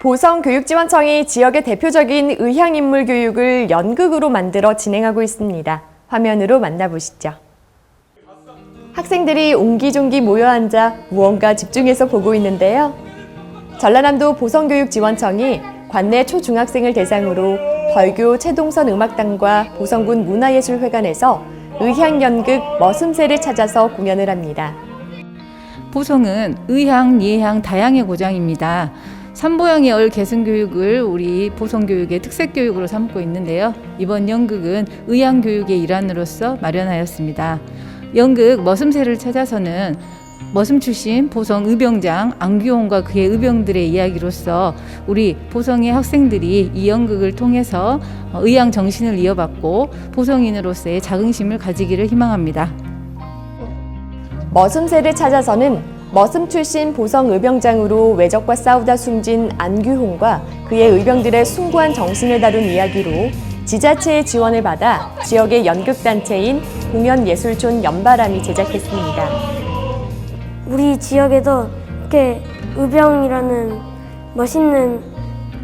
보성교육지원청이 지역의 대표적인 의향인물 교육을 연극으로 만들어 진행하고 있습니다. 화면으로 만나보시죠. 학생들이 옹기종기 모여 앉아 무언가 집중해서 보고 있는데요. 전라남도 보성교육지원청이 관내 초중학생을 대상으로 벌교 최동선 음악단과 보성군 문화예술회관에서 의향연극 머슴새를 찾아서 공연을 합니다. 보성은 의향, 예향, 다양의 고장입니다. 삼보양의 얼 계승 교육을 우리 보성 교육의 특색 교육으로 삼고 있는데요. 이번 연극은 의향 교육의 일환으로서 마련하였습니다. 연극 머슴새를 찾아서는 머슴 출신 보성 의병장 안규홍과 그의 의병들의 이야기로서 우리 보성의 학생들이 이 연극을 통해서 의향 정신을 이어받고 보성인으로서의 자긍심을 가지기를 희망합니다. 머슴새를 찾아서는 머슴 출신 보성 의병장으로 외적과 싸우다 숨진 안규홍과 그의 의병들의 숭고한 정신을 다룬 이야기로 지자체의 지원을 받아 지역의 연극단체인 공연예술촌 연바람이 제작했습니다. 우리 지역에도 이렇게 의병이라는 멋있는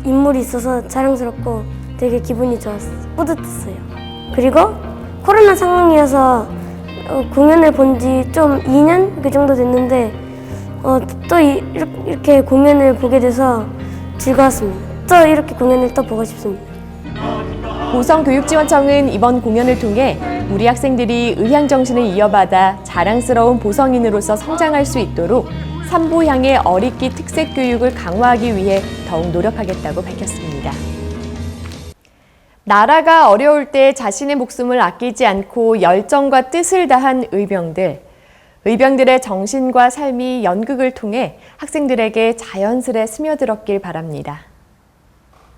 인물이 있어서 자랑스럽고 되게 기분이 좋았어요. 뿌듯했어요. 그리고 코로나 상황이어서 어, 공연을 본 지 좀 2년 그 정도 됐는데 어, 또 이- 이렇게 공연을 보게 돼서 즐거웠습니다. 또 이렇게 공연을 또 보고 싶습니다. 보성교육지원청은 이번 공연을 통해 우리 학생들이 의향 정신을 이어받아 자랑스러운 보성인으로서 성장할 수 있도록 삼보향의 어릿기 특색 교육을 강화하기 위해 더욱 노력하겠다고 밝혔습니다. 나라가 어려울 때 자신의 목숨을 아끼지 않고 열정과 뜻을 다한 의병들. 의병들의 정신과 삶이 연극을 통해 학생들에게 자연스레 스며들었길 바랍니다.